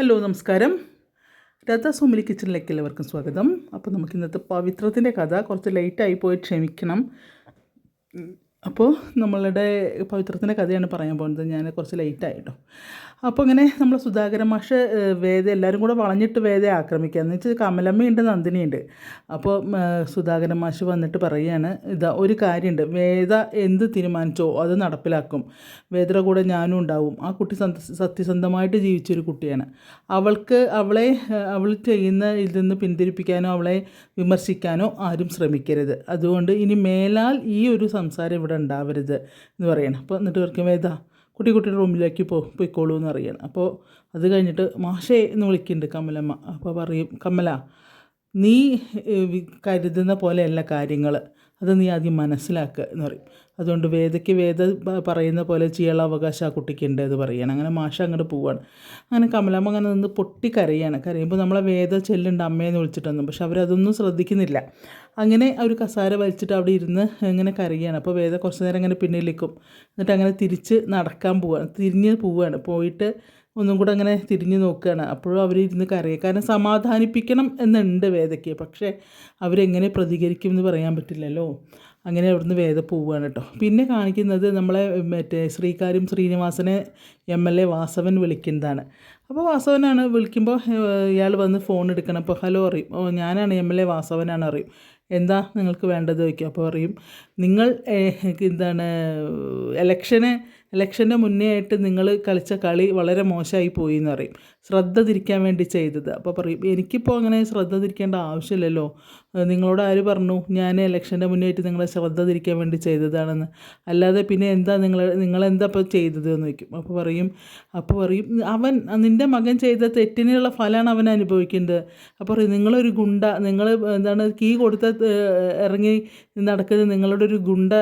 Hello നമസ്കാരം. രാധാ സോമിലി കിച്ചണിലേക്ക് എല്ലാവർക്കും സ്വാഗതം. അപ്പോൾ നമുക്ക് ഇന്നത്തെ പവിത്രത്തിന്റെ കഥ കുറച്ച് ലേറ്റായി പോയി ക്ഷമിക്കണം. അപ്പോൾ നമ്മളുടെ പവിത്രത്തിന്റെ കഥയാണ് പറയാൻ പോകുന്നത്. ഞാൻ കുറച്ച് ലേറ്റായിട്ടോ അപ്പോൾ ഇങ്ങനെ നമ്മൾ സുധാകര മാഷ് വേദ എല്ലാവരും കൂടെ വളഞ്ഞിട്ട് വേദയെ ആക്രമിക്കുക എന്ന് വെച്ചാൽ കമലമ്മയുണ്ട് നന്ദിനിയുണ്ട് അപ്പോൾ സുധാകര മാഷ് വന്നിട്ട് പറയുകയാണ് ഇതാ ഒരു കാര്യമുണ്ട്. വേദ എന്ത് തീരുമാനിച്ചോ അത് നടപ്പിലാക്കും. വേദയുടെ കൂടെ ഞാനും ഉണ്ടാവും. ആ കുട്ടി സത്യസന്ധമായിട്ട് ജീവിച്ചൊരു കുട്ടിയാണ്. അവൾക്ക് അവളെ അവൾ ചെയ്യുന്ന ഇതിൽ നിന്ന് പിന്തിരിപ്പിക്കാനോ അവളെ വിമർശിക്കാനോ ആരും ശ്രമിക്കരുത്. അതുകൊണ്ട് ഇനി മേലാൽ ഈ ഒരു സംസാരം ഇവിടെ ഉണ്ടാവരുത് എന്ന് പറയണം. അപ്പോൾ എന്നിട്ട് പറയും വേദ കുട്ടി കുട്ടിയുടെ റൂമിലേക്ക് പോ പോയിക്കോളൂ എന്ന് പറയണം. അപ്പോൾ അത് കഴിഞ്ഞിട്ട് മാഷേ എന്ന് വിളിക്കുന്നുണ്ട് കമലമ്മ. അപ്പോൾ പറയും കമല നീ കരുതുന്ന പോലെയല്ല കാര്യങ്ങൾ. അത് നീ ആദ്യം മനസ്സിലാക്കുക എന്ന് പറയും. അതുകൊണ്ട് വേദയ്ക്ക് വേദ പറയുന്ന പോലെ ചെയ്യാനുള്ള അവകാശം ആ കുട്ടിക്കുണ്ട് എന്ന് പറയുകയാണ്. അങ്ങനെ മാഷ അങ്ങോട്ട് പോവാണ്. അങ്ങനെ കമലമ്മ അങ്ങനെ നിന്ന് പൊട്ടി കരയാണ്. കരയുമ്പോൾ നമ്മളെ വേദ ചെല്ലുണ്ട് അമ്മയെന്ന് വിളിച്ചിട്ടൊന്നും. പക്ഷെ അവരതൊന്നും ശ്രദ്ധിക്കുന്നില്ല. അങ്ങനെ ഒരു കസാര വലിച്ചിട്ട് അവിടെ ഇരുന്ന് ഇങ്ങനെ കരയാണ്. അപ്പോൾ വേദ കുറച്ച് നേരം അങ്ങനെ പിന്നിലേക്കും എന്നിട്ട് അങ്ങനെ തിരിച്ച് നടക്കാൻ പോവാണ്. തിരിഞ്ഞ് പോവുകയാണ് പോയിട്ട് ഒന്നും കൂടെ അങ്ങനെ തിരിഞ്ഞ് നോക്കുകയാണ്. അപ്പോഴും അവർ ഇരുന്ന് കരയുക കാരണം സമാധാനിപ്പിക്കണം എന്നുണ്ട് വേദയ്ക്ക്. പക്ഷേ അവരെങ്ങനെ പ്രതികരിക്കും എന്ന് പറയാൻ പറ്റില്ലല്ലോ. അങ്ങനെ അവിടുന്ന് വേദ പോവുകയാണ് കേട്ടോ. പിന്നെ കാണിക്കുന്നത് നമ്മളെ മറ്റേ ശ്രീകാര്യം ശ്രീനിവാസനെ എം എൽ എ വാസവൻ വിളിക്കുന്നതാണ്. അപ്പോൾ വാസവനാണ് വിളിക്കുമ്പോൾ ഇയാൾ വന്ന് ഫോൺ എടുക്കണം. അപ്പോൾ ഹലോ അറിയും. ഓ ഞാനാണ് എം എൽ എ വാസവനാണ് അറിയും. എന്താ നിങ്ങൾക്ക് വേണ്ടത് ചോദിക്കും. അപ്പോൾ പറയും നിങ്ങൾ എന്താണ് എലക്ഷന് ഇലക്ഷന്റെ മുന്നേ ആയിട്ട് നിങ്ങൾ കളിച്ച കളി വളരെ മോശമായി പോയി എന്ന് പറയും. ശ്രദ്ധ തിരിക്കാൻ വേണ്ടി ചെയ്തത്. അപ്പോൾ പറയും എനിക്കിപ്പോൾ അങ്ങനെ ശ്രദ്ധ തിരിക്കേണ്ട ആവശ്യമില്ലല്ലോ. നിങ്ങളോട് ആര് പറഞ്ഞു? ഞാൻ ഇലക്ഷന്റെ മുന്നേറ്റ് നിങ്ങളെ ശ്രദ്ധ തിരിക്കാൻ വേണ്ടി ചെയ്തതാണെന്ന്. അല്ലാതെ പിന്നെ എന്താ നിങ്ങൾ നിങ്ങളെന്താ ഇപ്പോൾ ചെയ്തത് എന്ന് വയ്ക്കും അപ്പോൾ പറയും അപ്പോൾ പറയും അവൻ നിന്റെ മകൻ ചെയ്ത തെറ്റിനുള്ള ഫലമാണ് അവൻ അനുഭവിക്കേണ്ടത്. അപ്പോൾ പറയും നിങ്ങളൊരു ഗുണ്ട നിങ്ങൾ എന്താണ് കീ കൊടുത്ത ഇറങ്ങി നടക്കുന്നത് നിങ്ങളുടെ ഒരു ഗുണ്ട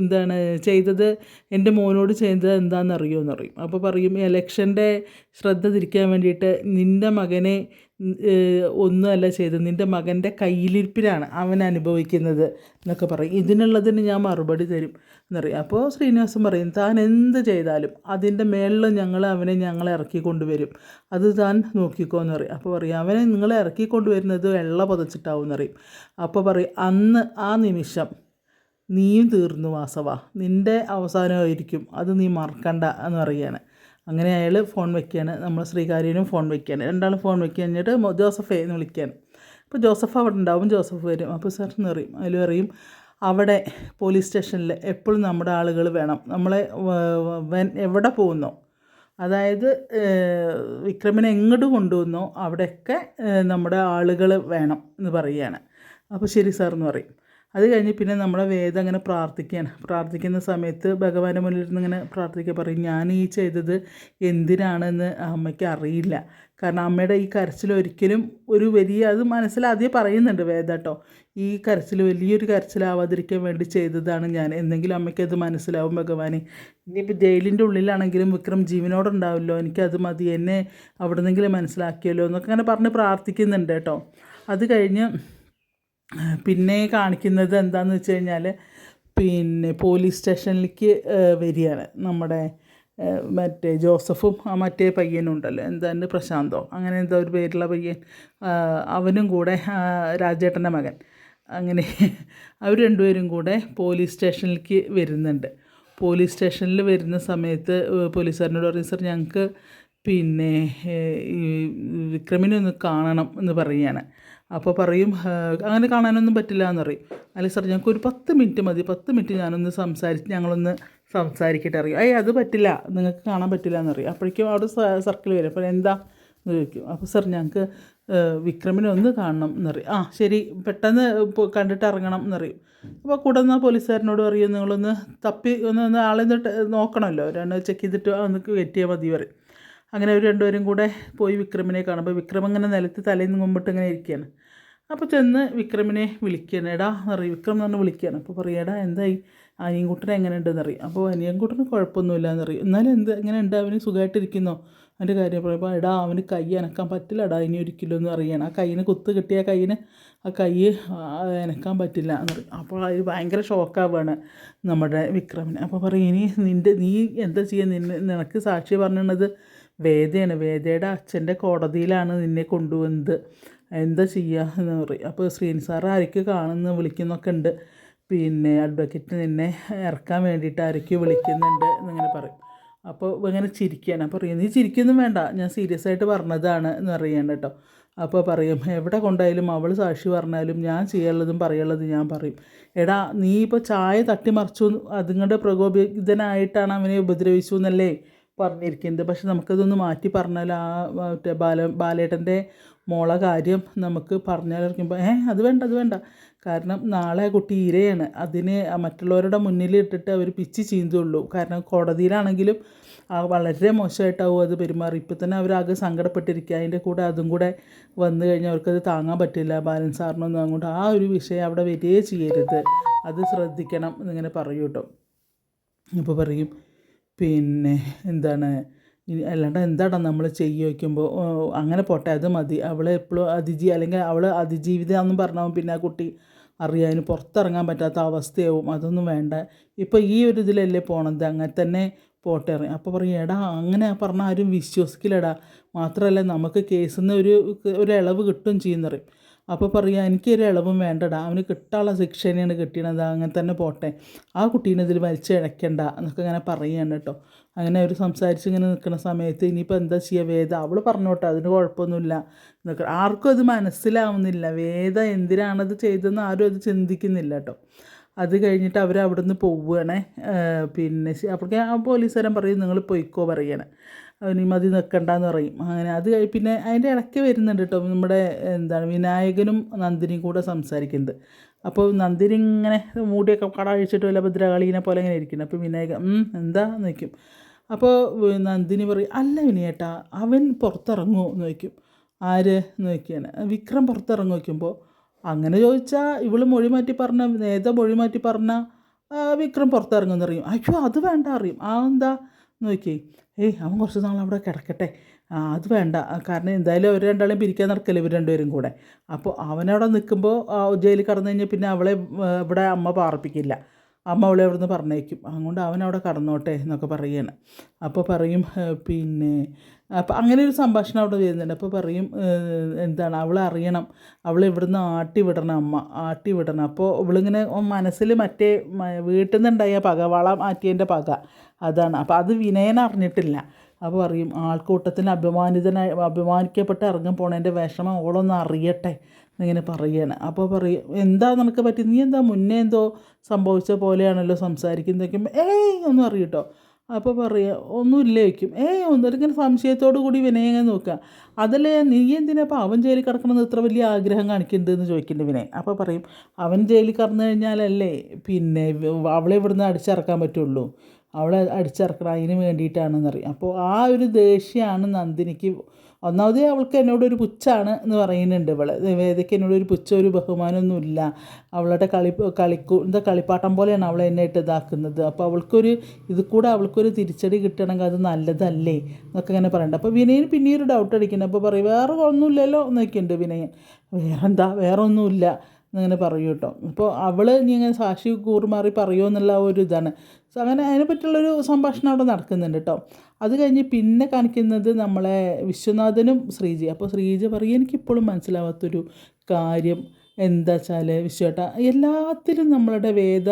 എന്താണ് ചെയ്തത് എന്റെ മോനോട് ചെയ്തത് എന്താണെന്ന് അറിയുമോ? പറയും. അപ്പോൾ പറയും ഇലക്ഷന്റെ ശ്രദ്ധ തിരിക്കാൻ വേണ്ടിയിട്ട് നിന്റെ മകനെ ഒന്നുമല്ല ചെയ്തത്. നിന്റെ മകന്റെ കയ്യിലിരിപ്പിലാണ് അവൻ അനുഭവിക്കുന്നത് എന്നൊക്കെ പറയും. ഇതിനുള്ളതിന് ഞാൻ മറുപടി തരും എന്നറിയാം. അപ്പോൾ ശ്രീനിവാസൻ പറയും താൻ എന്ത് ചെയ്താലും അതിന്റെ മേളിൽ ഞങ്ങൾ അവനെ ഞങ്ങളെ ഇറക്കി കൊണ്ടുവരും. അത് താൻ നോക്കിക്കോ എന്ന് പറയും അപ്പോൾ പറയും അവനെ നിങ്ങളെ ഇറക്കി കൊണ്ടുവരുന്നത് വെള്ള പതച്ചിട്ടാവും എന്നറിയും. അപ്പോൾ പറയും അന്ന് ആ നിമിഷം നീയും തീർന്നു വാസവ. നിന്റെ അവസാനമായിരിക്കും അത് നീ മറക്കണ്ട എന്ന് പറയുകയാണ് അങ്ങനെ അയാൾ ഫോൺ വെക്കുകയാണ്. നമ്മൾ ശ്രീകാര്യനും ഫോൺ വെക്കുകയാണ്. രണ്ടാളും ഫോൺ വെക്കുക കഴിഞ്ഞിട്ട് ജോസഫ് എന്ന് വിളിക്കുകയാണ്. അപ്പോൾ ജോസഫ് അവിടെ ഉണ്ടാവും. ജോസഫ് വരും. അപ്പോൾ സാർ എന്ന് പറയും. അതിൽ പറയും അവിടെ പോലീസ് സ്റ്റേഷനിൽ എപ്പോഴും നമ്മുടെ ആളുകൾ വേണം. നമ്മളെ എവിടെ പോകുന്നോ? അതായത് വിക്രമിനെ എങ്ങോട്ട് കൊണ്ടുവന്നോ? അവിടെയൊക്കെ നമ്മുടെ ആളുകൾ വേണം എന്ന് പറയുകയാണ്. അപ്പോൾ ശരി സാർ എന്ന് പറയും. അത് കഴിഞ്ഞ് പിന്നെ നമ്മളെ വേദം അങ്ങനെ പ്രാർത്ഥിക്കുകയാണ്. പ്രാർത്ഥിക്കുന്ന സമയത്ത് ഭഗവാന്റെ മുന്നിൽ നിന്ന് ഇങ്ങനെ പ്രാർത്ഥിക്കുക പറയും ഞാൻ ഈ ചെയ്തത് എന്തിനാണെന്ന് അമ്മയ്ക്ക് അറിയില്ല. കാരണം അമ്മയുടെ ഈ കരച്ചിൽ ഒരിക്കലും ഒരു വലിയ അത് മനസ്സിലാദ്യം പറയുന്നുണ്ട് വേദ കേട്ടോ. ഈ കരച്ചിൽ വലിയൊരു കരച്ചിലാവാതിരിക്കാൻ വേണ്ടി ചെയ്തതാണ് ഞാൻ. എന്തെങ്കിലും അമ്മയ്ക്കത് മനസ്സിലാവും ഭഗവാനെ. ഇനിയിപ്പോൾ ജയിലിന്റെ ഉള്ളിലാണെങ്കിലും വിക്രം ജീവനോടുണ്ടാവില്ലോ എനിക്കത് മതി. എന്നെ അവിടെ നിന്നെങ്കിലും മനസ്സിലാക്കിയല്ലോ എന്നൊക്കെ അങ്ങനെ പറഞ്ഞ് പ്രാർത്ഥിക്കുന്നുണ്ട് കേട്ടോ. അത് കഴിഞ്ഞ് പിന്നെ കാണിക്കുന്നത് എന്താണെന്ന് വെച്ച് കഴിഞ്ഞാൽ പിന്നെ പോലീസ് സ്റ്റേഷനിലേക്ക് വരികയാണ്. നമ്മുടെ മറ്റേ ജോസഫും ആ മറ്റേ പയ്യനും ഉണ്ടല്ലോ. എന്താണ് പ്രശാന്തോ? അങ്ങനെ എന്തോ ഒരു പേരുള്ള പയ്യൻ. അവനും കൂടെ രാജേട്ടന്റെ മകൻ. അങ്ങനെ അവർ രണ്ടുപേരും കൂടെ പോലീസ് സ്റ്റേഷനിലേക്ക് വരുന്നുണ്ട്. പോലീസ് സ്റ്റേഷനിൽ വരുന്ന സമയത്ത് പോലീസുകാരനോട് പറയും സാർ ഞങ്ങൾക്ക് പിന്നെ വിക്രമിനെ ഒന്ന് കാണണം എന്ന് പറയുകയാണ്. അപ്പോൾ പറയും അങ്ങനെ കാണാനൊന്നും പറ്റില്ല എന്ന് പറയും. അല്ല സാർ ഞങ്ങൾക്ക് ഒരു പത്ത് മിനിറ്റ് മതി. പത്ത് മിനിറ്റ് ഞാനൊന്ന് സംസാരിച്ച് ഞങ്ങളൊന്ന് സംസാരിക്കട്ടെ അറിയും അയ്യ അത് പറ്റില്ല. നിങ്ങൾക്ക് കാണാൻ പറ്റില്ല എന്ന് പറയും. അപ്പോഴേക്കും അവിടെ സർക്കിൾ വരും. അപ്പോൾ എന്താ? എന്ന് ചോദിക്കും. അപ്പോൾ സാർ ഞങ്ങൾക്ക് വിക്രമിനെ ഒന്ന് കാണണം എന്നറിയും ആ ശരി. പെട്ടെന്ന് കണ്ടിട്ട് ഇറങ്ങണം എന്നറിയും അപ്പോൾ കൂടെ നിന്ന് പോലീസുകാരനോട് പറയും നിങ്ങളൊന്ന് തപ്പി ഒന്ന് ഒന്ന് ആളെ നോക്കണമല്ലോ. രണ്ട് ചെക്ക് ചെയ്തിട്ട് ഒന്ന് കയറ്റിയാൽ മതി പറയും. അങ്ങനെ ഒരു രണ്ടുപേരും കൂടെ പോയി വിക്രമിനെ കാണുമ്പോൾ വിക്രം അങ്ങനെ നിലത്ത് തലേന്ന് മുമ്പിട്ട് ഇങ്ങനെ ഇരിക്കുകയാണ് അപ്പോൾ ചെന്ന് വിക്രമിനെ വിളിക്കുകയാണ് എടാ എന്ന് പറയും. വിക്രം എന്ന് പറഞ്ഞ് വിളിക്കുകയാണ് അപ്പോൾ പറയും എടാ എന്തായി? അനിയൻകുട്ടനെ എങ്ങനെ ഉണ്ടെന്ന് അറിയും അപ്പോൾ അനിയൻകുട്ടന് കുഴപ്പമൊന്നുമില്ല എന്നറിയും എന്നാലും എന്ത്? എങ്ങനെ ഉണ്ട് അവന് സുഖമായിട്ടിരിക്കുന്നോ? അവന്റെ കാര്യം പറയുമ്പോൾ എടാ അവന് കൈ അനക്കാൻ പറ്റില്ല പറ്റില്ലടാ. ഇനി ഒരിക്കലും എന്ന് അറിയണം ആ കൈയിന് കുത്ത് കിട്ടിയ കൈയിന് ആ കൈ അനക്കാൻ പറ്റില്ല എന്ന് പറയും. അപ്പോൾ അത് ഭയങ്കര ഷോക്കാവാണ് നമ്മുടെ വിക്രമിന്. അപ്പോൾ പറയും ഇനി നിന്റെ നീ എന്താ ചെയ്യുക നിന്നെ നിനക്ക് സാക്ഷി പറഞ്ഞത് വേദയാണ്. വേദയുടെ അച്ഛന്റെ കോടതിയിലാണ് നിന്നെ കൊണ്ടുവന്നത്. എന്താ ചെയ്യുക എന്ന് പറയും. അപ്പോൾ ശ്രീനി സാർ ആരൊക്കെ കാണുന്നു വിളിക്കുന്നൊക്കെ ഉണ്ട്. പിന്നെ അഡ്വക്കേറ്റ് നിന്നെ ഇറക്കാൻ വേണ്ടിയിട്ട് ആരൊക്കെയോ വിളിക്കുന്നുണ്ട് എന്നിങ്ങനെ പറയും. അപ്പോൾ ഇങ്ങനെ ചിരിക്കുകയാണ്. അപ്പോൾ പറയും നീ ചിരിക്കൊന്നും വേണ്ട. ഞാൻ സീരിയസ് ആയിട്ട് പറഞ്ഞതാണ് എന്ന് പറയാണ് കേട്ടോ. അപ്പോൾ പറയും എവിടെ കൊണ്ടായാലും അവൾ സാക്ഷി പറഞ്ഞാലും ഞാൻ ചെയ്യാനുള്ളതും പറയാനുള്ളതും ഞാൻ പറയും. എടാ നീ ഇപ്പോൾ ചായ തട്ടിമറിച്ചു. അതുങ്ങളുടെ പ്രകോപിതനായിട്ടാണ് അവനെ ഉപദ്രവിച്ചു എന്നല്ലേ? പറഞ്ഞിരിക്കുന്നത്. പക്ഷെ നമുക്കതൊന്ന് മാറ്റി പറഞ്ഞാൽ ആ മറ്റേ ബാല ബാലേട്ടന്റെ മോളെ കാര്യം നമുക്ക് പറഞ്ഞാലിരിക്കുമ്പോൾ ഏ അത് വേണ്ട അത് വേണ്ട. കാരണം നാളെ കുട്ടി ഇരയാണ് അതിനെ മറ്റുള്ളവരുടെ മുന്നിൽ ഇട്ടിട്ട് അവർ പിച്ച് ചീന്തുള്ളൂ. കാരണം കോടതിയിലാണെങ്കിലും ആ വളരെ മോശമായിട്ടാവും അത് പെരുമാറി. ഇപ്പം തന്നെ അവരാകെ സങ്കടപ്പെട്ടിരിക്കുക. അതിന്റെ കൂടെ അതും കൂടെ വന്നു കഴിഞ്ഞാൽ അവർക്കത് താങ്ങാൻ പറ്റില്ല. ബാലൻ സാറിനൊന്നും അങ്ങോട്ട് ആ ഒരു വിഷയം അവിടെ വരികയേ ചെയ്യരുത്. അത് ശ്രദ്ധിക്കണം എന്നിങ്ങനെ പറയൂ കേട്ടോ. അപ്പോൾ പറയും പിന്നെ എന്താണ്? അല്ലാണ്ട് എന്താടാ നമ്മൾ ചെയ്യ വയ്ക്കുമ്പോൾ അങ്ങനെ പോട്ടെ അത് മതി. അവൾ എപ്പോഴും അതിജി അല്ലെങ്കിൽ അവൾ എന്ന് പറഞ്ഞാൽ പിന്നെ ആ കുട്ടി അറിയാൻ പുറത്തിറങ്ങാൻ പറ്റാത്ത അവസ്ഥയാവും. അതൊന്നും വേണ്ട. ഇപ്പോൾ ഈ ഒരു ഇതിലല്ലേ പോണത്? അങ്ങനെ തന്നെ പോട്ടെ ഇറങ്ങി അപ്പോൾ പറയും എടാ അങ്ങനെ പറഞ്ഞാൽ ആരും വിശ്വസിക്കില്ലടാ. മാത്രമല്ല നമുക്ക് കേസിൽ നിന്ന് ഒരു ഒരു ഇളവ് കിട്ടും ചെയ്യുന്നറിയും അപ്പോൾ പറയുക എനിക്കൊരു ഇളവും വേണ്ടടാ. അവന് കിട്ടാനുള്ള ശിക്ഷ തന്നെയാണ് കിട്ടിയത് അങ്ങനെ തന്നെ പോട്ടെ. ആ കുട്ടീനെ ഇതിൽ വലിച്ചിഴക്കണ്ട എന്നൊക്കെ ഇങ്ങനെ പറയുകയാണ് കേട്ടോ. അങ്ങനെ അവർ സംസാരിച്ച് ഇങ്ങനെ നിൽക്കുന്ന സമയത്ത് ഇനിയിപ്പോൾ എന്താ ചെയ്യുക വേദ അവൾ പറഞ്ഞോട്ടെ അതിന് കുഴപ്പമൊന്നുമില്ല എന്നൊക്കെ. ആർക്കും അത് മനസ്സിലാവുന്നില്ല. വേദ എന്തിനാണത് ചെയ്തതെന്ന് ആരും അത് ചിന്തിക്കുന്നില്ല കേട്ടോ. അത് കഴിഞ്ഞിട്ട് അവർ അവിടെ നിന്ന് പോവുകയാണേ പിന്നെ അപ്പോഴേക്കും ആ പോലീസുകാരൻ പറയും നിങ്ങൾ പൊയ്ക്കോ പറയണേ. അവന് മതി നിൽക്കണ്ടെന്ന് പറയും. അങ്ങനെ അത് പിന്നെ അതിന്റെ ഇടയ്ക്ക് വരുന്നുണ്ട് കേട്ടോ നമ്മുടെ എന്താണ് വിനായകനും നന്ദിനിയും കൂടെ സംസാരിക്കുന്നത്. അപ്പോൾ നന്ദിനി ഇങ്ങനെ മൂടിയൊക്കെ കട അഴിച്ചിട്ട് വല്ല ഭദ്രകാളീനെ പോലെ ഇങ്ങനെ ഇരിക്കുന്നു. അപ്പോൾ വിനായകൻ എന്താ? നിൽക്കും അപ്പോൾ നന്ദിനി പറയും അല്ല വിനയേട്ടാ അവൻ പുറത്തിറങ്ങുമോ? എന്ന് വയ്ക്കും ആര്? നോക്കിയാണ് വിക്രം പുറത്തിറങ്ങി വയ്ക്കുമ്പോൾ അങ്ങനെ ചോദിച്ചാൽ ഇവൾ മൊഴി മാറ്റി പറഞ്ഞ നേത മൊഴി മാറ്റി പറഞ്ഞ വിക്രം പുറത്തിറങ്ങുമെന്ന് അറിയും അയ്യോ അത് വേണ്ട അറിയും ആ എന്താ? നോക്കിയേ. ഏയ് അവൻ കുറച്ച് നാൾ അവിടെ കിടക്കട്ടെ. അത് വേണ്ട. കാരണം എന്തായാലും അവർ രണ്ടാളെയും പിരിക്കാൻ നടക്കില്ല ഇവർ രണ്ടുപേരും കൂടെ. അപ്പോൾ അവനവിടെ നിൽക്കുമ്പോൾ ജയിലിൽ കടന്നു കഴിഞ്ഞാൽ പിന്നെ അവളെ ഇവിടെ അമ്മ പാർപ്പിക്കില്ല. അമ്മ അവളെ അവിടെ നിന്ന് പറഞ്ഞേക്കും അതുകൊണ്ട് അവൻ അവിടെ കടന്നോട്ടെ എന്നൊക്കെ പറയുകയാണ്. അപ്പോൾ പറയും പിന്നെ അപ്പം അങ്ങനെ ഒരു സംഭാഷണം അവിടെ വരുന്നുണ്ട്. അപ്പോൾ പറയും എന്താണ് അവളെ അറിയണം. അവളെ ഇവിടുന്ന് ആട്ടി വിടണം അമ്മ ആട്ടി വിടണം. അപ്പോൾ ഇവളിങ്ങനെ മനസ്സിൽ മറ്റേ വീട്ടിൽ നിന്നുണ്ടായ പക വള മാറ്റിയതിന്റെ പക അതാണ്. അപ്പോൾ അത് വിനയൻ അറിഞ്ഞിട്ടില്ല. അപ്പോൾ പറയും ആൾക്കൂട്ടത്തിന് അഭിമാനിതനായി അഭിമാനിക്കപ്പെട്ട് ഇറങ്ങി പോണതിന്റെ വിഷമം ഓളൊന്ന് അറിയട്ടെ. എന്നിങ്ങനെ പറയുകയാണ് അപ്പോൾ പറയും എന്താ നിനക്ക് പറ്റി? നീ എന്താ മുന്നേ എന്തോ സംഭവിച്ച പോലെയാണല്ലോ സംസാരിക്കുന്നതൊക്കെ ഏയ് ഒന്നും അറിയട്ടോ അപ്പോൾ പറയുക ഒന്നുമില്ല വയ്ക്കും ഏയ് ഒന്നും. ഇങ്ങനെ സംശയത്തോടു കൂടി വിനയം നോക്കുക. അതല്ലേ നീ എന്തിനാ അപ്പോൾ അവൻ ജയിലിൽ കിടക്കണമെന്ന് ഇത്ര വലിയ ആഗ്രഹം കാണിക്കുന്നത് എന്ന് ചോദിക്കുന്നുണ്ട് വിനയ് അപ്പോൾ പറയും അവൻ ജയിലിൽ കടന്നു കഴിഞ്ഞാലല്ലേ പിന്നെ അവളെ ഇവിടുന്ന് അടിച്ചിറക്കാൻ പറ്റുള്ളൂ. അവളെ അടിച്ചിറക്കണം. അതിന് വേണ്ടിയിട്ടാണെന്നറിയാം അപ്പോൾ ആ ഒരു ദേഷ്യമാണ് നന്ദിനിക്ക് ഒന്നാമത് അവൾക്ക് എന്നോടൊരു പുച്ഛാണ് എന്ന് പറയുന്നുണ്ട് ഇവൾ വേദയ്ക്ക് എന്നോടൊരു പുച്ഛം ഒരു ബഹുമാനമൊന്നുമില്ല. അവളുടെ കളി കളിക്കു എന്താ കളിപ്പാട്ടം പോലെയാണ് അവളെ എന്നെ ഇട്ട് ഇതാക്കുന്നത്. അപ്പോൾ അവൾക്കൊരു ഇത് കൂടെ അവൾക്കൊരു തിരിച്ചടി കിട്ടണമെങ്കിൽ അത് നല്ലതല്ലേ എന്നൊക്കെ ഇങ്ങനെ പറയണ്ട അപ്പോൾ വിനയൻ പിന്നെ ഒരു ഡൗട്ട് അടിക്കുന്നത് അപ്പോൾ പറയും വേറെ ഒന്നുമില്ലല്ലോ എന്നൊക്കെയുണ്ട് വിനയൻ. വേറെന്താ? വേറെ ഒന്നുമില്ല എന്നിങ്ങനെ പറയും കേട്ടോ. അപ്പോൾ അവൾ ഇനി ഇങ്ങനെ സാക്ഷി കൂറുമാറി പറയുമോ എന്നുള്ള ഒരു ഇതാണ്. സോ അങ്ങനെ അതിനെ പറ്റിയുള്ളൊരു സംഭാഷണം അവിടെ നടക്കുന്നുണ്ട് കേട്ടോ. അത് കഴിഞ്ഞ് പിന്നെ കാണിക്കുന്നത് നമ്മളെ വിശ്വനാഥനും ശ്രീജി. അപ്പോൾ ശ്രീജി പറയും എനിക്കിപ്പോഴും മനസ്സിലാവാത്തൊരു കാര്യം എന്താ വെച്ചാൽ വിശ്വേട്ട എല്ലാത്തിലും നമ്മളുടെ വേദ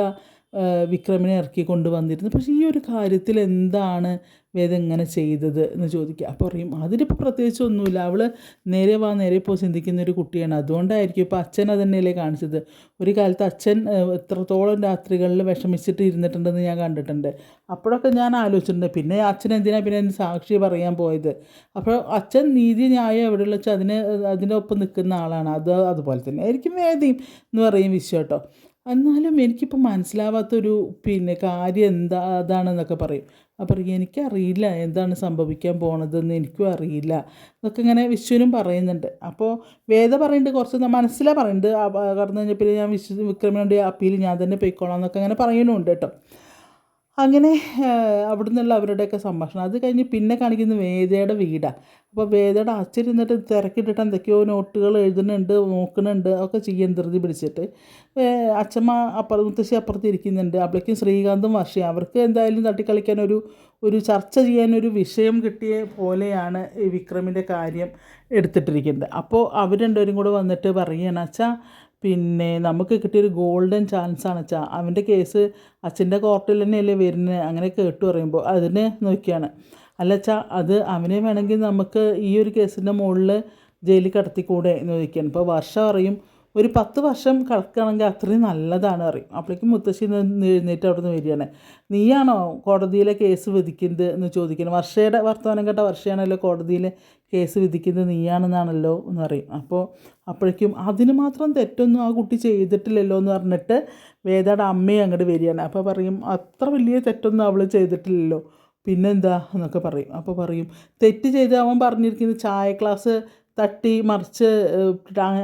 വിക്രമിനെ ഇറക്കി കൊണ്ടുവന്നിരുന്നു. പക്ഷേ ഈ ഒരു കാര്യത്തിൽ എന്താണ് വേദ എങ്ങനെ ചെയ്തത് എന്ന് ചോദിക്കുക. അപ്പോൾ പറയും അതിലിപ്പോൾ പ്രത്യേകിച്ച് ഒന്നുമില്ല. അവൾ നേരെ വാ നേരെ പോ ചിന്തിക്കുന്ന ഒരു കുട്ടിയാണ്. അതുകൊണ്ടായിരിക്കും ഇപ്പോൾ അച്ഛൻ അതന്നെയല്ലേ കാണിച്ചത്. ഒരു കാലത്ത് അച്ഛൻ എത്രത്തോളം രാത്രികളിൽ വിഷമിച്ചിട്ട് ഇരുന്നിട്ടുണ്ടെന്ന് ഞാൻ കണ്ടിട്ടുണ്ട്. അപ്പോഴൊക്കെ ഞാൻ ആലോചിച്ചിട്ടുണ്ട്. പിന്നെ അച്ഛൻ എന്തിനാ പിന്നെ സാക്ഷി പറയാൻ പോയത്? അപ്പോൾ അച്ഛൻ നീതി ന്യായം എവിടെയുള്ള വെച്ചാൽ അതിന് അതിന്റെ ഒപ്പം നിൽക്കുന്ന ആളാണ്. അത് അതുപോലെ തന്നെ ആയിരിക്കും വേദിയും എന്ന് പറയും വിശ്വട്ടോ എന്നാലും എനിക്കിപ്പോൾ മനസ്സിലാവാത്തൊരു പിന്നെ കാര്യം എന്താ അതാണെന്നൊക്കെ പറയും. അപ്പോൾ എനിക്കറിയില്ല എന്താണ് സംഭവിക്കാൻ പോണതെന്ന് എനിക്കും അറിയില്ല. എന്നൊക്കെ ഇങ്ങനെ വിശ്വനും പറയുന്നുണ്ട്. അപ്പോൾ വേദ പറയുന്നുണ്ട് കുറച്ച് മനസ്സിലാണ് പറയുന്നുണ്ട് കടന്നു കഴിഞ്ഞപ്പോൾ ഞാൻ വിശ്വ വിക്രമനോട് അപ്പീൽ ഞാൻ തന്നെ പൊയ്ക്കോളാം എന്നൊക്കെ അങ്ങനെ പറയുന്നുണ്ട് കേട്ടോ. അങ്ങനെ അവിടെ നിന്നുള്ള അവരുടെയൊക്കെ സംഭാഷണം. അത് കഴിഞ്ഞ് പിന്നെ കാണിക്കുന്നത് വേദയുടെ വീടാണ് അപ്പോൾ വേദയുടെ അച്ഛൻ ഇരുന്നിട്ട് തിരക്കിട്ടിട്ട് എന്തൊക്കെയോ നോട്ടുകൾ എഴുതുന്നുണ്ട് നോക്കുന്നുണ്ട് ഒക്കെ ചെയ്യാൻ ധൃതി പിടിച്ചിട്ട്. അച്ഛമ്മ അപ്പുറം മുത്തശ്ശി അപ്പുറത്ത് ഇരിക്കുന്നുണ്ട്. അപ്പോഴേക്കും ശ്രീകാന്തും വർഷി അവർക്ക് എന്തായാലും തട്ടിക്കളിക്കാൻ ഒരു ഒരു ചർച്ച ചെയ്യാൻ ഒരു വിഷയം കിട്ടിയ പോലെയാണ് വിക്രമിന്റെ കാര്യം എടുത്തിട്ടിരിക്കുന്നത്. അപ്പോൾ അവർ കൂടെ വന്നിട്ട് പറയുകയാണ് അച്ഛാ പിന്നെ നമുക്ക് കിട്ടിയൊരു ഗോൾഡൻ ചാൻസ് ആണ് അച്ഛാ. അവന്റെ കേസ് അച്ഛന്റെ കോർട്ടിൽ തന്നെയല്ലേ വരുന്നത് അങ്ങനെ കേട്ടു പറയുമ്പോൾ അതിനെ നോക്കിയാണ്. അല്ല അച്ഛാ അത് അവനെ വേണമെങ്കിൽ നമുക്ക് ഈ ഒരു കേസിന്റെ മുകളിൽ ജയിലിൽ കടത്തിക്കൂടെ എന്ന് ചോദിക്കുകയാണ്. ഇപ്പോൾ വർഷം അറിയും ഒരു പത്ത് വർഷം കിടക്കുകയാണെങ്കിൽ അത്രയും നല്ലതാണ് പറയും. അപ്പോഴേക്കും മുത്തശ്ശി എഴുന്നേറ്റ് അവിടെ നിന്ന് വരികയാണ്. നീയാണോ കോടതിയിലെ കേസ് വിധിക്കുന്നത്? എന്ന് ചോദിക്കുന്നത് വർഷയുടെ വർത്തമാനം കേട്ട വർഷയാണല്ലോ കോടതിയിൽ കേസ് വിധിക്കുന്നത്. നീയാണെന്നാണല്ലോ? എന്ന് പറയും. അപ്പോൾ അപ്പോഴേക്കും അതിന് മാത്രം തെറ്റൊന്നും ആ കുട്ടി ചെയ്തിട്ടില്ലല്ലോ? എന്ന് പറഞ്ഞിട്ട് വേദയുടെ അമ്മയും അങ്ങോട്ട് വരികയാണ്. അപ്പോൾ പറയും അത്ര വലിയ തെറ്റൊന്നും അവൾ ചെയ്തിട്ടില്ലല്ലോ. പിന്നെന്താ? എന്നൊക്കെ പറയും. അപ്പോൾ പറയും തെറ്റ് ചെയ്ത് അവൻ പറഞ്ഞിരിക്കുന്നത് ചായ ക്ലാസ് തട്ടി മറിച്ച്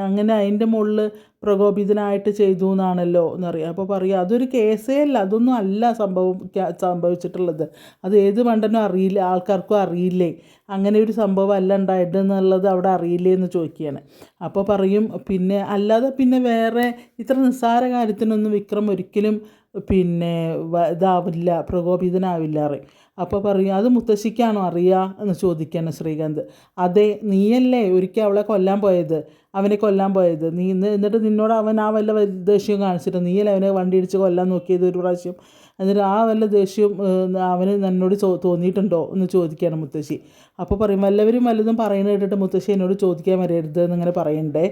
അങ്ങനെ അതിന്റെ മുകളിൽ പ്രകോപിതനായിട്ട് ചെയ്തു എന്നാണല്ലോ എന്നറിയാം. അപ്പോൾ പറയുക അതൊരു കേസേ അല്ല അതൊന്നും അല്ല സംഭവം സംഭവിച്ചിട്ടുള്ളത്. അത് ഏത് മണ്ടനും അറിയില്ല ആൾക്കാർക്കും അറിയില്ലേ അങ്ങനെ ഒരു സംഭവം അല്ല ഉണ്ടായിട്ട് എന്നുള്ളത് അവിടെ അറിയില്ലേ എന്ന് ചോദിക്കുകയാണ്. അപ്പോൾ പറയും പിന്നെ അല്ലാതെ പിന്നെ വേറെ ഇത്ര നിസ്സാര കാര്യത്തിനൊന്നും വിക്രം ഒരിക്കലും പിന്നെ ഇതാവില്ല പ്രകോപിതനാവില്ല പറയും. അപ്പോൾ പറയും അത് മുത്തശ്ശിക്കാണോ അറിയാ? എന്ന് ചോദിക്കുകയാണ് ശ്രീകാന്ത്. അതെ നീയല്ലേ? ഒരിക്കൽ അവളെ കൊല്ലാൻ പോയത്? അവനെ കൊല്ലാൻ പോയത്? നീ എന്നിട്ട് നിന്നോട് അവൻ ആ വല്ല ദേഷ്യവും കാണിച്ചിട്ട് നീയല്ലേ അവനെ വണ്ടി ഇടിച്ച് കൊല്ലാൻ നോക്കിയത് ഒരു പ്രാവശ്യം? എന്നിട്ട് ആ വല്ല ദേഷ്യവും അവന് എന്നോട് ചോ തോന്നിയിട്ടുണ്ടോ? എന്ന് ചോദിക്കുകയാണ് മുത്തശ്ശി. അപ്പോൾ പറയും വല്ലവരും വല്ലതും പറയുന്നത് കേട്ടിട്ട് മുത്തശ്ശി എന്നോട് ചോദിക്കാൻ വരരുത് എന്നിങ്ങനെ പറയണ്ടേ.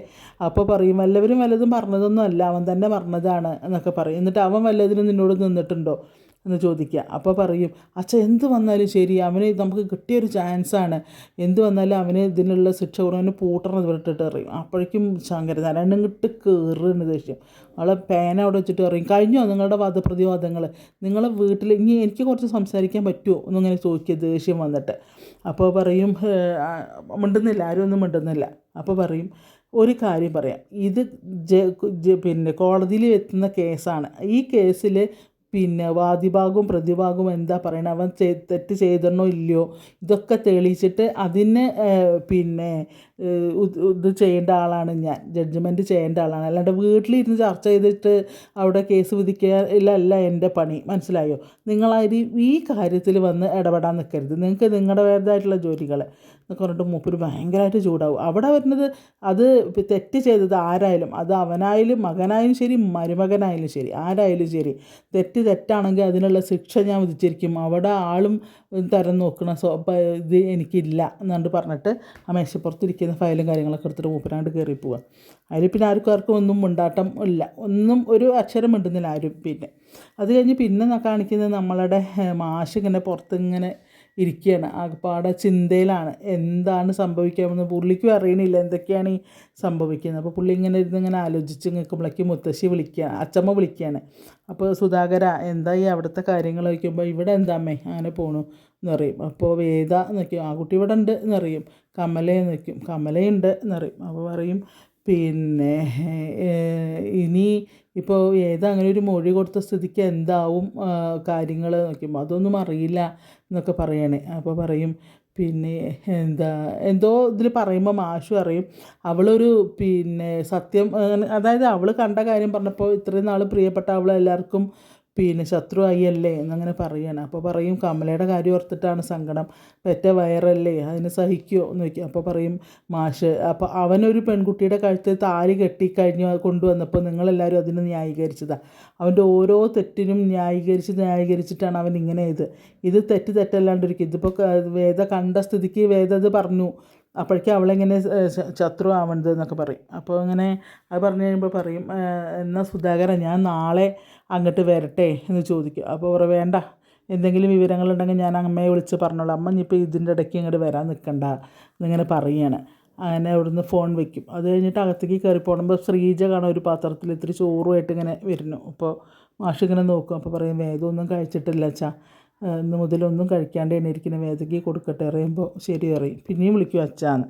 അപ്പോൾ പറയും വല്ലവരും വല്ലതും പറഞ്ഞതൊന്നും അല്ല. അവൻ തന്നെ പറഞ്ഞതാണ് എന്നൊക്കെ പറയും. എന്നിട്ട് അവൻ വല്ലതിനും നിന്നോട് നിന്നിട്ടുണ്ടോ? എന്ന് ചോദിക്കുക. അപ്പോൾ പറയും അച്ഛ എന്ത് വന്നാലും ശരി അവന് നമുക്ക് കിട്ടിയൊരു ചാൻസാണ് എന്ത് വന്നാലും അവന് ഇതിനുള്ള ശിക്ഷ കുറവന് പൂട്ടണം വിട്ടിട്ട് അറിയും അപ്പോഴേക്കും ശങ്കരനാരായണൻ ഇങ്ങോട്ട് കയറുന്ന ദേഷ്യം. അവളെ പേന അവിടെ വെച്ചിട്ട് അറിയും കഴിഞ്ഞോ നിങ്ങളുടെ വാദപ്രതിവാദങ്ങൾ നിങ്ങളെ വീട്ടിൽ ഇനി എനിക്ക് കുറച്ച് സംസാരിക്കാൻ പറ്റുമോ എന്നിങ്ങനെ ചോദിക്കുക ദേഷ്യം വന്നിട്ട്. അപ്പോൾ പറയും "ഏഹ്, ആ, മിണ്ടുന്നില്ല ആരും ഒന്നും മിണ്ടുന്നില്ല. അപ്പോൾ പറയും ഒരു കാര്യം പറയാം. ഇത് പിന്നെ കോടതിയിൽ എത്തുന്ന കേസാണ്. ഈ കേസിൽ പിന്നെ വാദിഭാഗവും പ്രതിഭാഗവും എന്താ പറയണത് അവൻ തെറ്റ് ചെയ്തെന്നോ ഇല്ലയോ? ഇതൊക്കെ തെളിയിച്ചിട്ട് അതിന് പിന്നെ ഇത് ചെയ്യേണ്ട ആളാണ് ഞാൻ. ജഡ്ജ്മെന്റ് ചെയ്യേണ്ട ആളാണ്. അല്ലാണ്ട് വീട്ടിലിരുന്ന് ചർച്ച ചെയ്തിട്ട് അവിടെ കേസ് വിധിക്കലല്ല എന്റെ പണി. മനസ്സിലായോ? നിങ്ങളായി ഈ കാര്യത്തിൽ വന്ന് ഇടപെടാൻ നിൽക്കരുത്. നിങ്ങൾക്ക് നിങ്ങളുടേതായിട്ടുള്ള ജോലികൾ എന്നൊക്കെ പറഞ്ഞിട്ട് മൂപ്പര് ഭയങ്കരമായിട്ട് ചൂടാവും. അവിടെ വരുന്നത് അത് തെറ്റ് ചെയ്തത് ആരായാലും അത് അവനായാലും മകനായാലും ശരി മരുമകനായാലും ശരി ആരായാലും ശരി. തെറ്റ് തെറ്റാണെങ്കിൽ അതിനുള്ള ശിക്ഷ ഞാൻ വിധിച്ചിരിക്കും. അവിടെ ആളും തരം നോക്കണ സ്വ ഇത് എനിക്കില്ല എന്നുകൊണ്ട് പറഞ്ഞിട്ട് ആ മേശപ്പുറത്തിരിക്കുന്ന ഫയലും കാര്യങ്ങളൊക്കെ എടുത്തിട്ട് മൂപ്പനാണ്ട് കയറി പോവുക അതിൽ പിന്നെ ആർക്കും ആർക്കും ഒന്നും മുണ്ടാട്ടം ഇല്ല. ഒന്നും ഒരു അക്ഷരം മിണ്ടുന്നില്ല ആരും പിന്നെ. അത് കഴിഞ്ഞ് പിന്നെ കാണിക്കുന്നത് നമ്മളുടെ മാഷ് ഇങ്ങനെ പുറത്തിങ്ങനെ ഇരിക്കുകയാണ് ആകപ്പാടെ ചിന്തയിലാണ്. എന്താണ് സംഭവിക്കാമെന്ന് പുള്ളിക്കും അറിയണില്ല. എന്തൊക്കെയാണ് ഈ സംഭവിക്കുന്നത്? അപ്പോൾ പുള്ളി ഇങ്ങനെ ഇരുന്ന് ഇങ്ങനെ ആലോചിച്ച് നിൽക്കുമ്പോഴേക്കും മുത്തശ്ശി വിളിക്കുകയാണ് അച്ചമ്മ വിളിക്കുകയാണ് അപ്പോൾ സുധാകര എന്താ ഈ അവിടുത്തെ കാര്യങ്ങൾ വയ്ക്കുമ്പോൾ ഇവിടെ എന്താ അമ്മേ? അങ്ങനെ പോണു. എന്ന് പറയും അപ്പോൾ വേദ എന്നൊക്കെയും ആ കുട്ടി ഇവിടെ ഉണ്ട് എന്നറിയും. കമലയെന്ന് നിൽക്കും കമലയുണ്ട് എന്നറിയും. അപ്പോൾ പറയും പിന്നെ ഇനി ഇപ്പോൾ ഏത് അങ്ങനെ ഒരു മൊഴി കൊടുത്ത സ്ഥിതിക്ക് എന്താവും കാര്യങ്ങൾ നോക്കുമ്പോൾ അതൊന്നും അറിയില്ല എന്നൊക്കെ പറയണേ. അപ്പോൾ പറയും പിന്നെ എന്താ എന്തോ ഇതിൽ പറയുമ്പോൾ മാഷു അറിയും അവളൊരു പിന്നെ സത്യം അതായത് അവൾ കണ്ട കാര്യം പറഞ്ഞപ്പോൾ ഇത്രയും നാൾ പ്രിയപ്പെട്ട അവൾ എല്ലാവർക്കും പിന്നെ ശത്രുവായി അല്ലേ എന്നങ്ങനെ പറയാണ്. അപ്പോൾ പറയും കമലയുടെ കാര്യം ഓർത്തിട്ടാണ് സങ്കടം. പെറ്റ വയറല്ലേ അതിന് സഹിക്കുമോ എന്ന് ചോദിക്കും. അപ്പോൾ പറയും മാഷ് അപ്പോൾ അവനൊരു പെൺകുട്ടിയുടെ കഴുത്തിൽ താലി കെട്ടിക്കഴിഞ്ഞ് കൊണ്ടുവന്നപ്പോൾ നിങ്ങളെല്ലാവരും അതിന് ന്യായീകരിച്ചതാണ് അവന്റെ ഓരോ തെറ്റിനും ന്യായീകരിച്ച് ന്യായീകരിച്ചിട്ടാണ് അവൻ ഇങ്ങനെ ഇത്. ഇത് തെറ്റ് തെറ്റല്ലാണ്ടിരിക്കും. ഇതിപ്പോൾ വേദ കണ്ട സ്ഥിതിക്ക് വേദ ഇത് പറഞ്ഞു. അപ്പോഴേക്കും അവളെങ്ങനെ ശത്രു ആവണത് എന്നൊക്കെ പറയും. അപ്പോൾ അങ്ങനെ അത് പറഞ്ഞു കഴിയുമ്പോൾ പറയും എന്നാൽ സുധാകരൻ ഞാൻ നാളെ അങ്ങോട്ട് വരട്ടെ എന്ന് ചോദിക്കും. അപ്പോൾ അവർ വേണ്ട എന്തെങ്കിലും വിവരങ്ങളുണ്ടെങ്കിൽ ഞാൻ അമ്മയെ വിളിച്ച് പറഞ്ഞോളാം. അമ്മ ഇനിയിപ്പോൾ ഇതിന്റെ ഇടയ്ക്ക് ഇങ്ങോട്ട് വരാൻ നിൽക്കണ്ട എന്നിങ്ങനെ പറയുകയാണ് അങ്ങനെ അവിടുന്ന് ഫോൺ വെക്കും. അത് കഴിഞ്ഞിട്ട് അകത്തേക്ക് കയറി പോകുമ്പോൾ ശ്രീജ കാണാൻ ഒരു പാത്രത്തിൽ ഇത്തിരി ചോറുമായിട്ട് ഇങ്ങനെ വരുന്നു. അപ്പോൾ മാഷ് ഇങ്ങനെ നോക്കും. അപ്പോൾ പറയും വേദമൊന്നും കഴിച്ചിട്ടില്ല അച്ഛാ. ഇന്ന് മുതലൊന്നും കഴിക്കാണ്ട് എണീരിക്കുന്ന വേദയ്ക്ക് കൊടുക്കട്ടെ. അറിയുമ്പോൾ ശരി അറിയും പിന്നെയും വിളിക്കും അച്ഛാന്ന്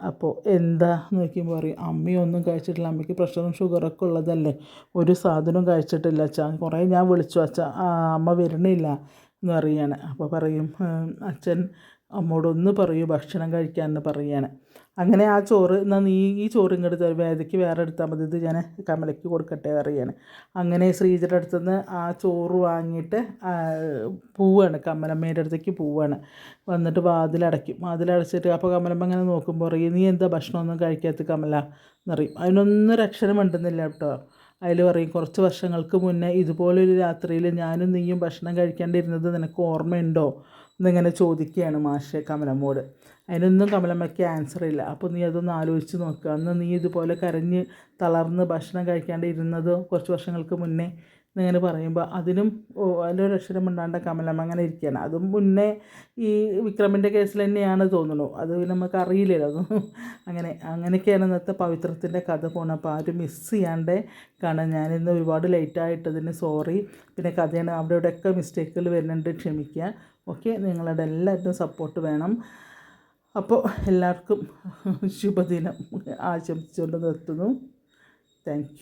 അപ്പോൾ എന്താ നോക്കിയപ്പോൾ പറയും അമ്മയൊന്നും കഴിച്ചിട്ടില്ല അമ്മയ്ക്ക് പ്രഷറും ഷുഗറൊക്കെ ഉള്ളതല്ലേ ഒരു സാധനവും കഴിച്ചിട്ടില്ല അച്ഛാ കുറേ ഞാൻ വിളിച്ചു അച്ഛാ അമ്മ വരണില്ല എന്ന് പറയുകയാണ് അപ്പോൾ പറയും അച്ഛൻ അമ്മോടൊന്ന് പറയൂ ഭക്ഷണം കഴിക്കാമെന്ന് പറയാണ്. അങ്ങനെ ആ ചോറ് എന്നാൽ നീ ഈ ചോറ് ഇങ്ങോട്ട് തരും വേദയ്ക്ക് വേറെ എടുത്താൽ മതി ഇത് ഞാൻ കമലയ്ക്ക് കൊടുക്കട്ടെ പറയാണ്. അങ്ങനെ ശ്രീജയുടെ അടുത്തുനിന്ന് ആ ചോറ് വാങ്ങിയിട്ട് പൂവാണ് കമലമ്മേന്റെ അടുത്തേക്ക് പോവാണ്. വന്നിട്ട് വാതിലടയ്ക്കും വാതിലടച്ചിട്ട് അപ്പോൾ കമലമ്മ ഇങ്ങനെ നോക്കുമ്പോൾ പറയും നീ എന്താ ഭക്ഷണമൊന്നും കഴിക്കാത്ത കമല? എന്നറിയും അതിനൊന്നും രക്ഷണം അക്ഷരം മിണ്ടുന്നില്ല കേട്ടോ. അതിൽ പറയും കുറച്ച് വർഷങ്ങൾക്ക് മുന്നേ ഇതുപോലൊരു രാത്രിയിൽ ഞാനും നീയും ഭക്ഷണം കഴിക്കാണ്ടിരുന്നത് നിനക്ക് ഓർമ്മയുണ്ടോ? എന്നിങ്ങനെ ചോദിക്കുകയാണ് മാഷെ കമലമ്മോട്. അതിനൊന്നും കമലമ്മയ്ക്ക് ആൻസർ ഇല്ല. അപ്പോൾ നീ അതൊന്ന് ആലോചിച്ച് നോക്കുക അന്ന് നീ ഇതുപോലെ കരഞ്ഞ് തളർന്ന് ഭക്ഷണം കഴിക്കാണ്ട് ഇരുന്നത് കുറച്ച് വർഷങ്ങൾക്ക് മുന്നേ എന്നിങ്ങനെ പറയുമ്പോൾ അതിനും ഒരു അക്ഷരം ഉണ്ടാണ്ട കമലമ്മ അങ്ങനെ ഇരിക്കുകയാണ്. അതും മുന്നേ ഈ വിക്രമിന്റെ കേസിൽ തന്നെയാണ് തോന്നുന്നു. അത് നമുക്ക് അറിയില്ലല്ലോ. അതൊന്നും അങ്ങനെ അങ്ങനെയൊക്കെയാണ് ഇന്നത്തെ പവിത്രത്തിന്റെ കഥ പോകണം അപ്പോൾ ആരും മിസ് ചെയ്യാണ്ട് കാണാൻ ഞാനിന്ന് ഒരുപാട് ലേറ്റായിട്ടതിന് സോറി പിന്നെ കഥയാണ് അവിടെ ഇവിടെയൊക്കെ മിസ്റ്റേക്കുകൾ വരുന്നുണ്ട് ക്ഷമിക്കുക. ഓക്കെ നിങ്ങളുടെ എല്ലാവരുടെയും സപ്പോർട്ട് വേണം. അപ്പോൾ എല്ലാവർക്കും ശുഭദിനം ആശംസിച്ചുകൊണ്ട് നിർത്തുന്നു. താങ്ക്